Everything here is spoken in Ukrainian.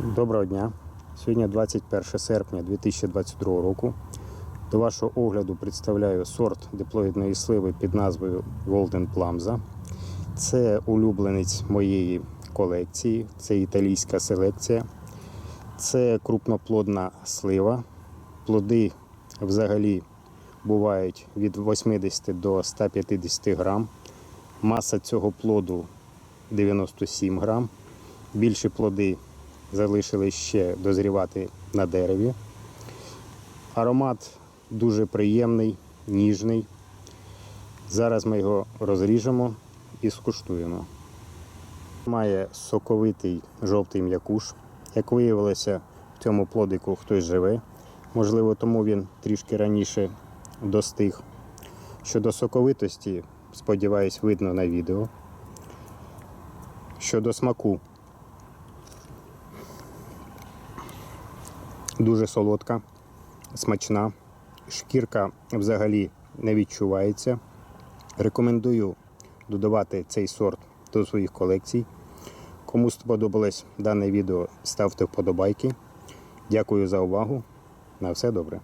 Доброго дня. Сьогодні 21 серпня 2022 року. До вашого огляду представляю сорт диплоїдної сливи під назвою Golden Plumza. Це улюбленець моєї колекції, це італійська селекція. Це крупноплодна слива. Плоди взагалі бувають від 80 до 150 грам. Маса цього плоду 97 грам. Більші плоди залишили ще дозрівати на дереві. Аромат дуже приємний, ніжний. Зараз ми його розріжемо і скуштуємо. Має соковитий жовтий м'якуш. Як виявилося, в цьому плодику хтось живе. Можливо, тому він трішки раніше достиг. Щодо соковитості, сподіваюсь, видно на відео. Щодо смаку, дуже солодка, смачна. Шкірка взагалі не відчувається. Рекомендую додавати цей сорт до своїх колекцій. Кому сподобалось дане відео, ставте вподобайки. Дякую за увагу. На все добре.